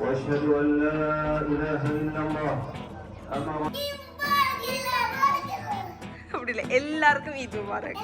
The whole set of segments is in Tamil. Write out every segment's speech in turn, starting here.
واشهد ان لا اله الا الله امر എല്ലാവർക്കും ഈദ് മുബാറക്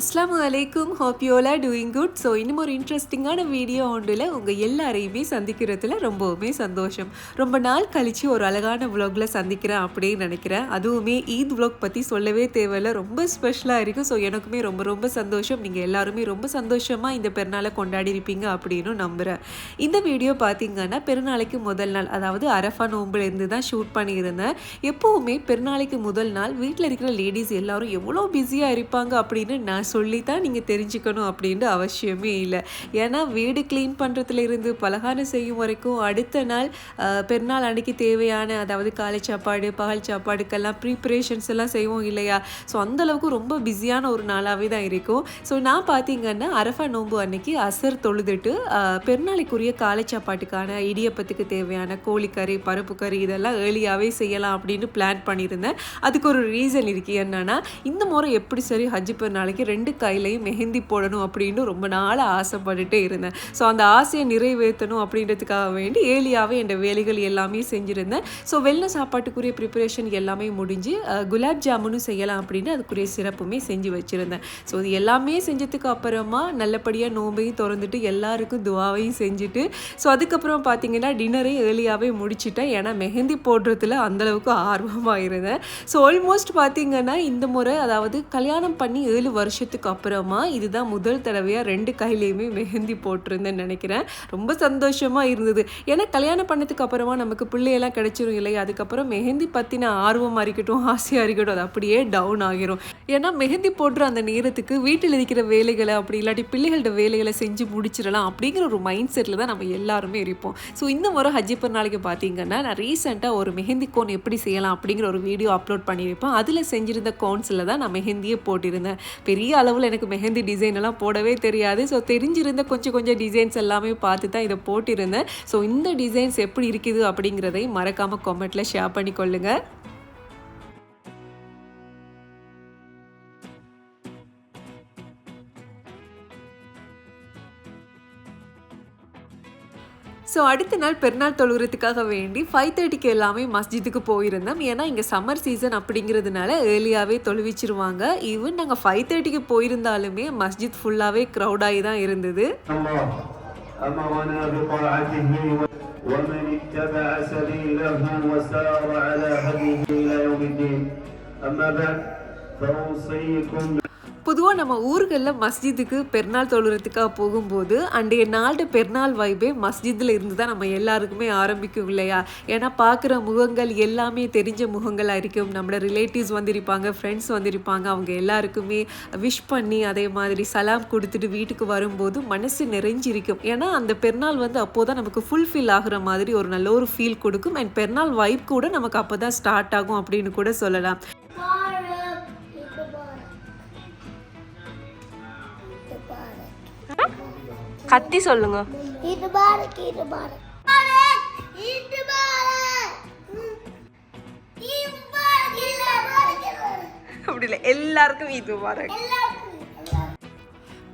அஸ்லாம் அலைக்கும் hope you all doing good so இன்னும் ஒரு இன்ட்ரெஸ்டிங்கான வீடியோ ஒன்றில் உங்கள் எல்லாரையுமே சந்திக்கிறதுல ரொம்பவுமே சந்தோஷம். ரொம்ப நாள் கழித்து ஒரு அழகான விலாகில் சந்திக்கிறேன் அப்படின்னு நினைக்கிறேன். அதுவுமே ஈத் விலாக் பற்றி சொல்லவே தேவையில்ல. ரொம்ப ஸ்பெஷலாக இருக்குது ஸோ எனக்குமே ரொம்ப ரொம்ப சந்தோஷம். நீங்கள் எல்லாருமே ரொம்ப சந்தோஷமாக இந்த பெருநாளை கொண்டாடி இருப்பீங்க அப்படின்னு நம்புகிறேன் இந்த வீடியோ பார்த்தீங்கன்னா பெருநாளைக்கு முதல் நாள் அதாவது அரஃபா நோம்புலேருந்து தான் ஷூட் பண்ணியிருந்தேன். எப்போவுமே பெருநாளைக்கு முதல் நாள் வீட்டில் இருக்கிற லேடிஸ் எல்லோரும் எவ்வளோ பிஸியாக இருப்பாங்க அப்படின்னு நான் சொல்லி தான் நீங்கள் தெரிஞ்சுக்கணும் அப்படின்ட்டு அவசியமே இல்லை. ஏன்னா வீடு க்ளீன் பண்ணுறதுலேருந்து பலகாரம் செய்யும் வரைக்கும் அடுத்த நாள் பெருநாள் அன்னைக்கு தேவையான அதாவது காலை சாப்பாடு பகல் சாப்பாடுக்கெல்லாம் ப்ரீப்ரேஷன்ஸ் எல்லாம் செய்வோம் இல்லையா? ஸோ அந்தளவுக்கு ரொம்ப பிஸியான ஒரு நாளாகவே தான் இருக்கும். ஸோ நான் பார்த்தீங்கன்னா அரஃபா நோன்பு அன்னைக்கு அசர் தொழுதுட்டு பெருநாளைக்குரிய காலை சாப்பாட்டுக்கான இடியப்பத்துக்கு தேவையான கோழிக்கறி பருப்பு கறி இதெல்லாம் ஏர்லியாகவே செய்யலாம் அப்படின்னு பிளான் பண்ணியிருந்தேன். அதுக்கு ஒரு ரீசன் இருக்குது என்னன்னா இந்த முறை எப்படி சரி ஹஜ் பெருநாளைக்கு ரெண்டு கையிலையும் மெஹந்தி போடணும் அப்படின்னு ரொம்ப நாள் ஆசைப்பட்டுட்டே இருந்தேன். ஸோ அந்த ஆசையை நிறைவேற்றணும் அப்படின்றதுக்காக வேண்டி ஏர்லியாகவே என் வேலைகள் எல்லாமே செஞ்சுருந்தேன். ஸோ வெள்ளை சாப்பாட்டுக்குரிய ப்ரிப்பரேஷன் எல்லாமே முடிஞ்சு குலாப் ஜாமுனும் செய்யலாம் அப்படின்னு அதுக்குரிய சிறப்புமே செஞ்சு வச்சுருந்தேன். ஸோ இது எல்லாமே செஞ்சதுக்கு அப்புறமா நல்லபடியாக நோம்பையும் திறந்துட்டு எல்லாருக்கும் துவாவையும் செஞ்சுட்டு ஸோ அதுக்கப்புறம் பார்த்தீங்கன்னா டின்னரை ஏர்லியாகவே முடிச்சிட்டேன். ஏன்னா மெஹந்தி போடுறதுல அந்தளவுக்கு ஆர்வமாக இருந்தேன். ஸோ ஆல்மோஸ்ட் பார்த்தீங்கன்னா இந்த முறை அதாவது கல்யாணம் பண்ணி ஏழு வருஷம் வருஷத்துக்கு அப்புறமா இதுதான் முதல் தடவையாக ரெண்டு கையிலையுமே மெஹந்தி போட்டிருந்தேன்னு நினைக்கிறேன். ரொம்ப சந்தோஷமாக இருந்தது. ஏன்னா கல்யாணம் பண்ணதுக்கு அப்புறமா நமக்கு பிள்ளையெல்லாம் கிடைச்சிரும் இல்லையா? அதுக்கப்புறம் மெஹந்தி பற்றின ஆர்வமாக இருக்கட்டும் ஆசையாக இருக்கட்டும் அது அப்படியே டவுன் ஆகிரும். ஏன்னா மெஹந்தி போடுற அந்த நேரத்துக்கு வீட்டில் இருக்கிற வேலைகளை அப்படி இல்லாட்டி பிள்ளைகளோட வேலைகளை செஞ்சு முடிச்சிடலாம் அப்படிங்கிற ஒரு மைண்ட் செட்டில் தான் நம்ம எல்லாருமே இருப்போம். ஸோ இந்த முறை ஹஜ்ஜி நாளைக்கு பார்த்தீங்கன்னா நான் ரீசெண்டாக ஒரு மெஹந்தி கோன் எப்படி செய்யலாம் அப்படிங்கிற ஒரு வீடியோ அப்லோட் பண்ணியிருப்பேன். அதில் செஞ்சிருந்த கோன்ஸில் தான் நான் மெஹந்தியே போட்டிருந்தேன். பெரிய அளவில் எனக்கு மெஹந்தி டிசைன் எல்லாம் போடவே தெரியாது. ஸோ தெரிஞ்சிருந்த கொஞ்சம் கொஞ்சம் டிசைன்ஸ் எல்லாமே பார்த்து தான் இதை போட்டிருந்தேன். ஸோ இந்த டிசைன்ஸ் எப்படி இருக்குது அப்படிங்கிறதையும் மறக்காமல் கமெண்ட்டில் ஷேர் பண்ணிக்கொள்ளுங்கள் ஸோ அடுத்த நாள் பெருநாள் தொழுகிறதுக்காக வேண்டி ஃபைவ் தேர்ட்டிக்கு எல்லாமே மஸ்ஜிதுக்கு போயிருந்தோம் ஏன்னா இங்கே சம்மர் சீசன் அப்படிங்கிறதுனால ஏர்லியாகவே தொழுவிச்சிருவாங்க ஈவன் நாங்கள் ஃபைவ் தேர்ட்டிக்கு போயிருந்தாலுமே மஸ்ஜித் ஃபுல்லாகவே க்ரௌடாகி தான் இருந்தது الله امرنا بطاعته ومن اتبع سبيله وسار على هديه الى يوم الدين اما بعد فاوصيكم பொதுவாக நம்ம ஊர்களில் மஸ்ஜிதுக்கு பெருநாள் தொழுறதுக்காக போகும்போது அன்றைய நாள் பெருநாள் வைபே மஸ்ஜிதில் இருந்து தான் நம்ம எல்லாருக்குமே ஆரம்பிக்கும் இல்லையா? ஏன்னா பார்க்குற முகங்கள் எல்லாமே தெரிஞ்ச முகங்களாக இருக்கும். நம்மளோட ரிலேட்டிவ்ஸ் வந்திருப்பாங்க ஃப்ரெண்ட்ஸ் வந்திருப்பாங்க அவங்க எல்லாருக்குமே விஷ் பண்ணி அதே மாதிரி சலாம் கொடுத்துட்டு வீட்டுக்கு வரும்போது மனசு நிறைஞ்சிருக்கும். ஏன்னா அந்த பெருநாள் வந்து அப்போது தான் நமக்கு ஃபுல்ஃபில் ஆகிற மாதிரி ஒரு நல்ல ஒரு ஃபீல் கொடுக்கும். அண்ட் பெருநாள் வைப் கூட நமக்கு அப்போ தான் ஸ்டார்ட் ஆகும் அப்படின்னு கூட சொல்லலாம். இது பாரக் அப்படி இல்லை எல்லாருக்கும் இது எல்லாருக்கும்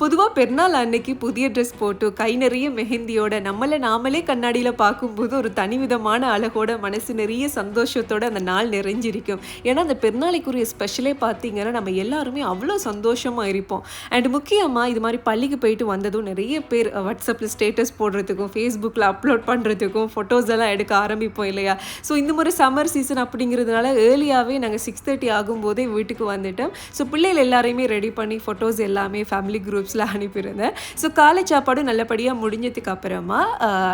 பொதுவாக பெருநாள் அன்னைக்கு புதிய ட்ரெஸ் போட்டு கை நிறைய மெஹந்தியோட நம்மளை நாமளே கண்ணாடியில் பார்க்கும்போது ஒரு தனிவிதமான அழகோட மனசு நிறைய சந்தோஷத்தோட அந்த நாள் நிறைஞ்சிருக்கும். ஏன்னா அந்த பெருநாளைக்குரிய ஸ்பெஷலே பார்த்தீங்கன்னா நம்ம எல்லாருமே அவ்வளோ சந்தோஷமாக இருப்போம். அண்ட் முக்கியமாக இது மாதிரி பள்ளிக்கு போயிட்டு வந்ததும் நிறைய பேர் வாட்ஸ்அப்பில் ஸ்டேட்டஸ் போடுறதுக்கும் ஃபேஸ்புக்கில் அப்லோட் பண்ணுறதுக்கும் ஃபோட்டோஸ் எல்லாம் எடுக்க ஆரம்பிப்போம் இல்லையா? ஸோ இந்த மாதிரி சம்மர் சீசன் அப்படிங்கிறதுனால ஏர்லியாகவே நாங்கள் சிக்ஸ் தேர்ட்டி ஆகும்போதே வீட்டுக்கு வந்துட்டோம். ஸோ பிள்ளைகள் எல்லாரையுமே ரெடி பண்ணி ஃபோட்டோஸ் எல்லாமே ஃபேமிலி குரூப் குரூப்ஸில் அனுப்பியிருந்தேன். ஸோ காலை சாப்பாடும் நல்லபடியாக முடிஞ்சதுக்கு அப்புறமா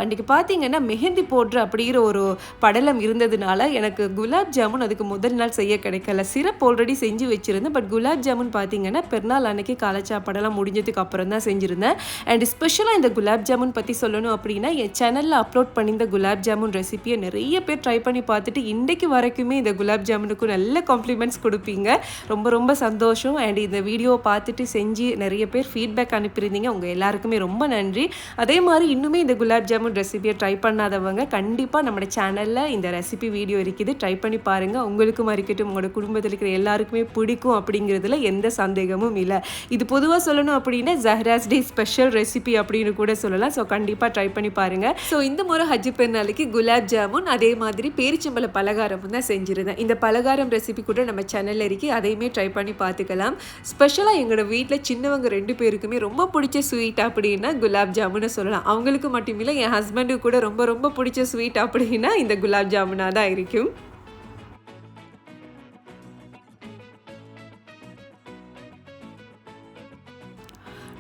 அன்றைக்கி பார்த்தீங்கன்னா மெஹந்தி போடுற அப்படிங்கிற ஒரு படலம் இருந்ததுனால எனக்கு குலாப் ஜாமுன் அதுக்கு முதல் நாள் செய்ய கிடைக்கல. சிரப் ஆல்ரெடி செஞ்சு வச்சுருந்தேன். பட் குலாப் ஜாமுன் பார்த்தீங்கன்னா பெருநாள் அன்னைக்கு காலை சாப்பாடெல்லாம் முடிஞ்சதுக்கு அப்புறம் தான் செஞ்சுருந்தேன். அண்ட் ஸ்பெஷலாக இந்த குலாப் ஜாமுன் பற்றி சொல்லணும் அப்படின்னா என் சேனலில் அப்லோட் பண்ணியிருந்த குலாப் ஜாமுன் ரெசிபியை நிறைய பேர் ட்ரை பண்ணி பார்த்துட்டு இன்றைக்கு வரைக்குமே இந்த குலாப் ஜாமுனுக்கு நல்ல காம்ப்ளிமெண்ட்ஸ் கொடுப்பீங்க. ரொம்ப ரொம்ப சந்தோஷம். அண்ட் இந்த வீடியோவை பார்த்துட்டு செஞ்சு நிறைய பேர் ஃபீல் ஃபீட்பேக் அனுப்பியிருந்தீங்க. உங்கள் எல்லாருக்குமே ரொம்ப நன்றி. அதே மாதிரி இன்னுமே இந்த குலாப் ஜாமுன் ரெசிபியை ட்ரை பண்ணாதவங்க கண்டிப்பாக நம்ம சேனலில் இந்த ரெசிபி வீடியோ இருக்குது. ட்ரை பண்ணி பாருங்கள் உங்களுக்கும் இருக்கட்டும் உங்களோட குடும்பத்தில் இருக்கிற எல்லாருக்குமே பிடிக்கும் அப்படிங்கிறதுல எந்த சந்தேகமும் இல்லை. இது பொதுவாக சொல்லணும் அப்படின்னா ஜஹராஸ் டே ஸ்பெஷல் ரெசிபி அப்படின்னு கூட சொல்லலாம். ஸோ கண்டிப்பாக ட்ரை பண்ணி பாருங்கள் ஸோ இந்த முறை ஹஜ்ஜு பெருநாளைக்கு குலாப் ஜாமுன் அதே மாதிரி பேரிச்சம்பழ பலகாரமும் தான் செஞ்சுருந்தேன். இந்த பலகாரம் ரெசிபி கூட நம்ம சேனலில் இருக்குது அதையுமே ட்ரை பண்ணி பார்த்துக்கலாம். ஸ்பெஷலாக எங்களோட வீட்டில் சின்னவங்க ரெண்டு பேருக்குமே ரொம்ப பிடிச்ச ஸ்வீட் அப்படின்னா குலாப் ஜாமுன்னு சொல்லலாம். அவங்களுக்கு மட்டும் இல்லை என் ஹஸ்பண்டுக்கு கூட ரொம்ப ரொம்ப பிடிச்ச ஸ்வீட் அப்படின்னா இந்த குலாப் ஜாமுனாக தான் இருக்கும்.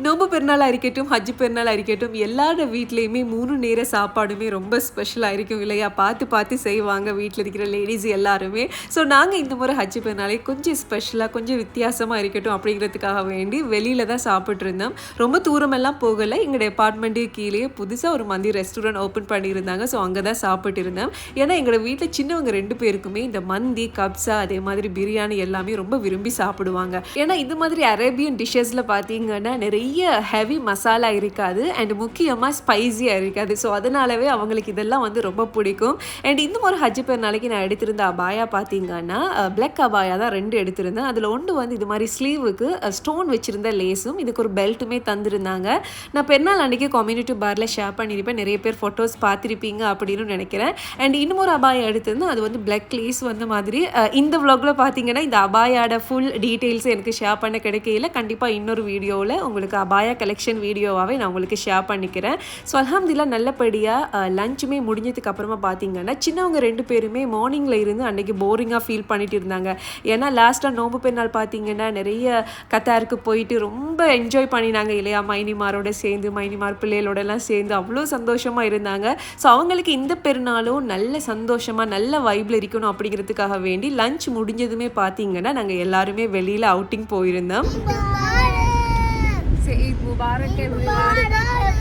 நோம்பு பெருநாளாக இருக்கட்டும் ஹஜ்ஜு பெருநாளாக இருக்கட்டும் எல்லாரோட வீட்லேயுமே மூணு நேர சாப்பாடுமே ரொம்ப ஸ்பெஷலாக இருக்கும் இல்லையா? பார்த்து பார்த்து செய்வாங்க வீட்டில் இருக்கிற லேடிஸ் எல்லாருமே. ஸோ நாங்கள் இந்த முறை ஹஜ்ஜு பெருநாளை கொஞ்சம் ஸ்பெஷலாக கொஞ்சம் வித்தியாசமாக இருக்கட்டும் அப்படிங்கிறதுக்காக வேண்டி வெளியில் தான் சாப்பிட்ருந்தோம் ரொம்ப தூரமெல்லாம் போகலை. எங்கள் டிபார்ட்மெண்ட்டு கீழே புதுசாக ஒரு மந்தி ரெஸ்டாரண்ட் ஓப்பன் பண்ணியிருந்தாங்க. ஸோ அங்கே தான் சாப்பிட்டுருந்தோம் ஏன்னா எங்களோட வீட்டில் சின்னவங்க ரெண்டு பேருக்குமே இந்த மந்தி கப்ஸா அதே மாதிரி பிரியாணி எல்லாமே ரொம்ப விரும்பி சாப்பிடுவாங்க. ஏன்னா இது மாதிரி அரேபியன் டிஷ்ஷஸில் பார்த்தீங்கன்னா நிறைய ஹெவி மசாலா இருக்காது அண்ட் முக்கியமாக ஸ்பைஸியாக இருக்காது. ஸோ அதனாலவே அவங்களுக்கு இதெல்லாம் வந்து ரொம்ப பிடிக்கும். அண்ட் இந்த ஒரு ஹஜ் பேர் நாளைக்கு நான் எடுத்திருந்த அபாயா பார்த்தீங்கன்னா பிளாக் அபாயா தான் ரெண்டு எடுத்திருந்தேன். அதில் ஒன்று வந்து இது மாதிரி ஸ்லீவுக்கு ஸ்டோன் வச்சுருந்த லேஸும் இதுக்கு ஒரு பெல்ட்டுமே தந்திருந்தாங்க. நான் பெருநாள் அன்றைக்கி கம்யூனிட்டி பாரில் ஷேர் பண்ணியிருப்பேன். நிறைய பேர் ஃபோட்டோஸ் பார்த்துருப்பீங்க அப்படின்னு நினைக்கிறேன். அண்ட் இன்னொரு அபாயா எடுத்திருந்தேன். அது வந்து பிளாக் லேஸ் வந்த மாதிரி. இந்த vlogல பார்த்தீங்கன்னா இந்த அபாயோட ஃபுல் டீட்டெயில்ஸ் எனக்கு ஷேர் பண்ண கிடைக்கல கண்டிப்பாக இன்னொரு வீடியோவில் உங்களுக்கு அபாயா கலெக்ஷன் வீடியோவாகவே நான் உங்களுக்கு ஷேர் பண்ணிக்கிறேன். ஸோ அலமதுல்லா நல்லபடியாக லஞ்சுமே முடிஞ்சதுக்கு அப்புறமா பார்த்தீங்கன்னா சின்னவங்க ரெண்டு பேருமே மார்னிங்கில் இருந்து அன்றைக்கி போரிங்காக ஃபீல் பண்ணிட்டு இருந்தாங்க. ஏன்னா லாஸ்ட்டாக நோம்பு பெருநாள் பார்த்தீங்கன்னா நிறைய கத்தாருக்கு போயிட்டு ரொம்ப என்ஜாய் பண்ணினாங்க. இல்லையா மைனிமாரோட சேர்ந்து மைனிமார் பிள்ளைகளோடலாம் சேர்ந்து அவ்வளோ சந்தோஷமாக இருந்தாங்க. ஸோ அவங்களுக்கு இந்த பெருநாளும் நல்ல சந்தோஷமாக நல்ல வைப்பில் இருக்கணும் அப்படிங்கிறதுக்காக வேண்டி லஞ்ச் முடிஞ்சதுமே பார்த்தீங்கன்னா நாங்கள் எல்லாருமே வெளியில் அவுட்டிங் போயிருந்தோம். ईद मुबारक है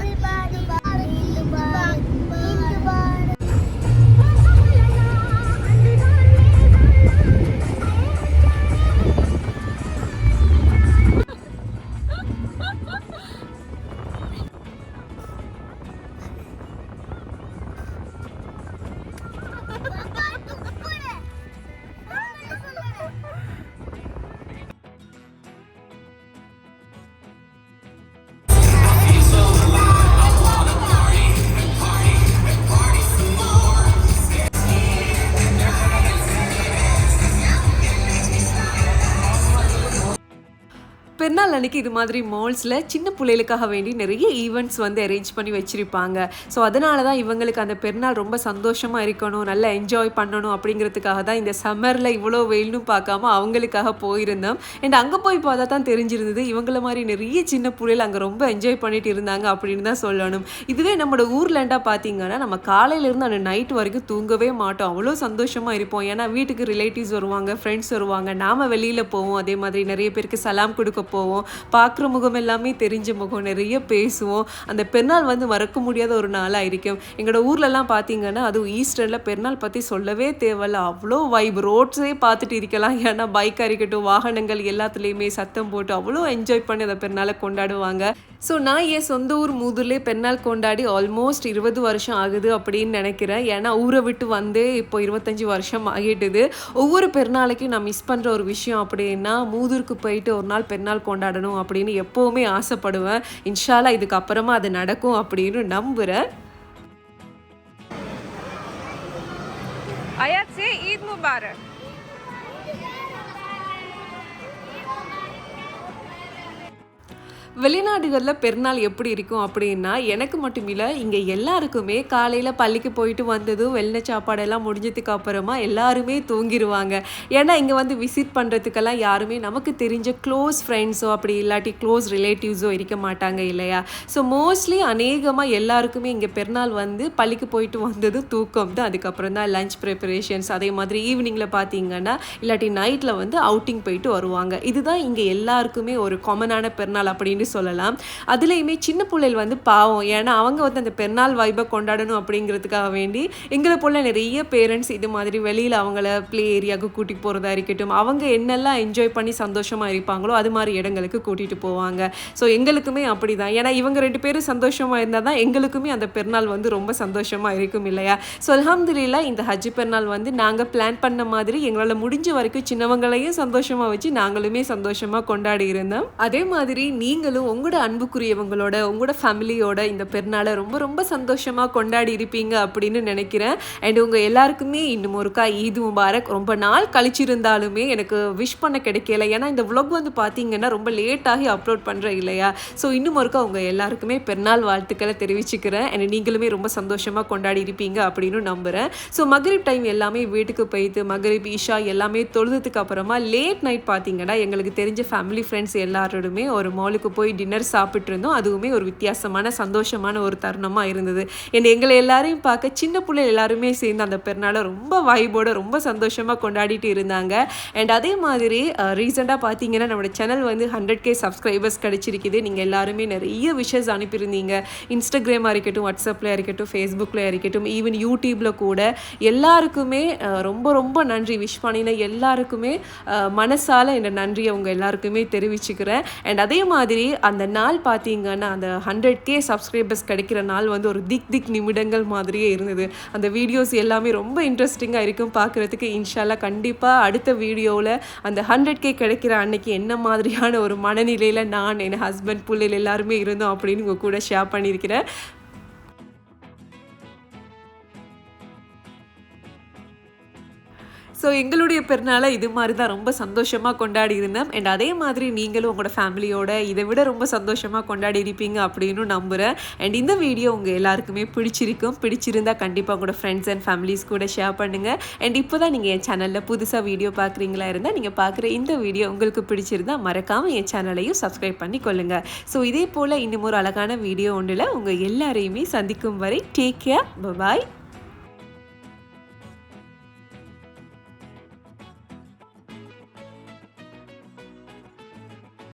அன்னைக்கு இது மாதிரி மால்ஸில் சின்ன பிள்ளைகளுக்காக வேண்டி நிறைய ஈவெண்ட்ஸ் வந்து அரேஞ்ச் பண்ணி வச்சுருப்பாங்க. ஸோ அதனால தான் இவங்களுக்கு அந்த பெருநாள் ரொம்ப சந்தோஷமாக இருக்கணும் நல்லா என்ஜாய் பண்ணணும் அப்படிங்கிறதுக்காக தான் இந்த சம்மரில் இவ்வளோ வெயில்னு பார்க்காம அவங்களுக்காக போயிருந்தோம். அண்ட் அங்கே போய் பார்த்தா தான் தெரிஞ்சிருந்தது இவங்கள மாதிரி நிறைய சின்ன பிள்ளைகள் அங்கே ரொம்ப என்ஜாய் பண்ணிட்டு இருந்தாங்க அப்படின்னு தான் சொல்லணும். இதுவே நம்மளோட ஊர்லண்டா பார்த்தீங்கன்னா நம்ம காலையிலேருந்து அந்த நைட் வரைக்கும் தூங்கவே மாட்டோம். அவ்வளோ சந்தோஷமாக இருப்போம். ஏன்னா வீட்டுக்கு ரிலேட்டிவ்ஸ் வருவாங்க ஃப்ரெண்ட்ஸ் வருவாங்க. நாம் வெளியில் போவோம். அதே மாதிரி நிறைய பேருக்கு சலாம் கொடுக்க போவோம். பார்க்குற முகம் எல்லாமே தெரிஞ்ச முகம் நிறைய பேசுவோம். அந்த பெருநாள் வந்து மறக்க முடியாத ஒரு நாளாக இருக்கும். எங்களோட ஊர்லலாம் பார்த்தீங்கன்னா அதுவும் ஈஸ்டரில் பெருநாள் பற்றி சொல்லவே தேவையில்ல. அவ்வளோ வைப் ரோட்ஸே பார்த்துட்டு இருக்கலாம். ஏன்னா பைக்காக இருக்கட்டும் வாகனங்கள் எல்லாத்துலேயுமே சத்தம் போட்டு அவ்வளோ என்ஜாய் பண்ணி அந்த பெருநாளை கொண்டாடுவாங்க. ஸோ நான் என் சொந்த ஊர் மூதுலே பெருநாள் கொண்டாடி ஆல்மோஸ்ட் இருபது வருஷம் ஆகுது அப்படின்னு நினைக்கிறேன். ஏன்னா ஊரை விட்டு வந்து இப்போ இருபத்தஞ்சி வருஷம் ஆகிட்டுது. ஒவ்வொரு பெருநாளைக்கும் நான் மிஸ் பண்ணுற ஒரு விஷயம் அப்படின்னா மூதூருக்கு போயிட்டு ஒரு நாள் பெருநாள் விளையாடணும் அப்படின்னு எப்போவுமே ஆசைப்படுவேன். இன்ஷாலா இதுக்கப்புறமா அது நடக்கும் அப்படின்னு நம்புகிறேன் அயாச்சே ஈத் முபாரக் வெளிநாடுகளில் பெருநாள் எப்படி இருக்கும் அப்படின்னா எனக்கு மட்டும் இல்லை இங்கே எல்லாருக்குமே காலையில் பள்ளிக்கு போயிட்டு வந்ததும் வெள்ளை சாப்பாடெல்லாம் முடிஞ்சதுக்கு அப்புறமா எல்லாருமே தூங்கிடுவாங்க ஏன்னா இங்கே வந்து விசிட் பண்ணுறதுக்கெல்லாம் யாருமே நமக்கு தெரிஞ்ச க்ளோஸ் ஃப்ரெண்ட்ஸோ அப்படி இல்லாட்டி க்ளோஸ் ரிலேட்டிவ்ஸோ இருக்க மாட்டாங்க இல்லையா? ஸோ மோஸ்ட்லி அநேகமாக எல்லாருக்குமே இங்கே பெருநாள் வந்து பள்ளிக்கு போயிட்டு வந்ததும் தூக்கம் தான். அதுக்கப்புறம் தான் லஞ்ச் ப்ரிப்பரேஷன்ஸ் அதே மாதிரி ஈவினிங்கில் பார்த்தீங்கன்னா இல்லாட்டி நைட்டில் வந்து அவுட்டிங் போயிட்டு வருவாங்க. இதுதான் இங்கே எல்லாருக்குமே ஒரு காமனான பெருநாள் அப்படின்னு சொல்லலாம். அதுலேயுமே சின்ன பிள்ளைகள் வந்து பாவம். ஏன்னா அவங்க வந்து அந்த பெருநாள் வைபை கொண்டாடணும் அப்படிங்கிறதுக்காக வேண்டி எங்களை போல் நிறைய பேரண்ட்ஸ் இது மாதிரி வெளியில் அவங்கள ப்ளே ஏரியாவுக்கு கூட்டிகிட்டு போகிறதா இருக்கட்டும் அவங்க என்னெல்லாம் என்ஜாய் பண்ணி சந்தோஷமாக இருப்பாங்களோ அது மாதிரி இடங்களுக்கு கூட்டிகிட்டு போவாங்க. ஸோ எங்களுக்குமே அப்படி தான் ஏன்னா இவங்க ரெண்டு பேரும் சந்தோஷமாக இருந்தால் தான் எங்களுக்குமே அந்த பெருநாள் வந்து ரொம்ப சந்தோஷமாக இருக்கும் இல்லையா? ஸோ அல்ஹம்துலில்லா இந்த ஹஜ் பெருநாள் வந்து நாங்கள் பிளான் பண்ண மாதிரி எங்களால் முடிஞ்ச வரைக்கும் சின்னவங்களையும் சந்தோஷமாக வச்சு நாங்களுமே சந்தோஷமாக கொண்டாடி இருந்தோம். அதே மாதிரி நீங்கள் நீங்களும் உங்களோட அன்புக்குரியவங்களோட உங்களோட ஃபேமிலியோட இந்த பெருநாளை ரொம்ப ரொம்ப சந்தோஷமாக கொண்டாடி இருப்பீங்க அப்படின்னு நினைக்கிறேன். அண்ட் உங்கள் எல்லாருக்குமே இன்னும் ஒருக்கா ஈது முபாரக். ரொம்ப நாள் கழிச்சிருந்தாலுமே எனக்கு விஷ் பண்ண கிடைக்கல. ஏன்னா இந்த vlog வந்து பார்த்தீங்கன்னா ரொம்ப லேட்டாகி அப்லோட் பண்ணுறேன் இல்லையா? ஸோ இன்னும் ஒருக்கா உங்கள் எல்லாருக்குமே பெருநாள் வாழ்த்துக்களை தெரிவிச்சுக்கிறேன். அண்ட் நீங்களுமே ரொம்ப சந்தோஷமாக கொண்டாடி இருப்பீங்க அப்படின்னு நம்புகிறேன் ஸோ மகரிப் டைம் எல்லாமே வீட்டுக்கு போயிட்டு மகரிப் ஈஷா எல்லாமே தொழுதுக்கு அப்புறமா லேட் நைட் பார்த்தீங்கன்னா எங்களுக்கு தெரிஞ்ச ஃபேமிலி ஃப்ரெண்ட்ஸ் எல்லாரோடுமே ஒரு மாலுக்கு போய் போய் டின்னர் சாப்பிட்ருந்தோம் அதுவுமே ஒரு வித்தியாசமான சந்தோஷமான ஒரு தருணமாக இருந்தது. என் எங்களை எல்லாரையும் பார்க்க சின்ன பிள்ளை எல்லாருமே சேர்ந்து அந்த பெருநாளை ரொம்ப வைபோட ரொம்ப சந்தோஷமாக கொண்டாடிட்டு இருந்தாங்க. அண்ட் அதே மாதிரி ரீசெண்டாக பார்த்தீங்கன்னா நம்மளோட சேனல் வந்து ஹண்ட்ரட் கே சப்ஸ்கிரைபர்ஸ் கிடச்சிருக்குது. நீங்கள் எல்லாருமே நிறைய விஷஸ் அனுப்பியிருந்தீங்க. இன்ஸ்டாகிராமாக இருக்கட்டும் வாட்ஸ்அப்பில் இருக்கட்டும் ஃபேஸ்புக்கில் இருக்கட்டும் ஈவன் யூடியூப்பில் கூட. எல்லாருக்குமே ரொம்ப ரொம்ப நன்றி. விஷ் பண்ணின எல்லாருக்குமே மனசால என்னோட நன்றியை உங்க எல்லாருக்குமே தெரிவிச்சுக்கிறேன். அண்ட் அதே மாதிரி அந்த நாள் பார்த்தீங்கன்னா அந்த ஹண்ட்ரட் கே சப்ஸ்கிரைபர்ஸ் கிடைக்கிற நாள் வந்து ஒரு திக் திக் நிமிடங்கள் மாதிரியே இருந்தது. அந்த வீடியோஸ் எல்லாமே ரொம்ப இன்ட்ரெஸ்டிங்காக இருக்கும் பார்க்குறதுக்கு. இன்ஷால்லா கண்டிப்பாக அடுத்த வீடியோவில் அந்த ஹண்ட்ரட் கே கிடைக்கிற அன்னைக்கு என்ன மாதிரியான ஒரு மனநிலையில் நான் என் ஹஸ்பண்ட் பிள்ளைகள் எல்லாருமே இருந்தோம் அப்படின்னு உங்கள் கூட ஷேர் பண்ணியிருக்கிறேன். ஸோ எங்களுடைய பெருநாளை இது மாதிரி தான் ரொம்ப சந்தோஷமாக கொண்டாடி இருந்தோம் அண்ட் அதே மாதிரி நீங்களும் உங்களோட ஃபேமிலியோட இதை விட ரொம்ப சந்தோஷமாக கொண்டாடி இருப்பீங்க அப்படின்னு நம்புகிறேன் அண்ட் இந்த வீடியோ உங்கள் எல்லாருக்குமே பிடிச்சிருக்கும். பிடிச்சிருந்தா கண்டிப்பாக உங்களோட ஃப்ரெண்ட்ஸ் அண்ட் ஃபேமிலிஸ் கூட ஷேர் பண்ணுங்கள் அண்ட் இப்போ தான் நீங்கள் என் சேனலில் புதுசாக வீடியோ பார்க்குறீங்களா இருந்தால் நீங்கள் பார்க்குற இந்த வீடியோ உங்களுக்கு பிடிச்சிருந்தா மறக்காமல் என் சேனலையும் சப்ஸ்கிரைப் பண்ணி கொள்ளுங்கள் ஸோ இதே போல் இன்னும் ஒரு அழகான வீடியோ ஒன்றில் உங்கள் எல்லாரையுமே சந்திக்கும் வரை டேக் கேர் பாய்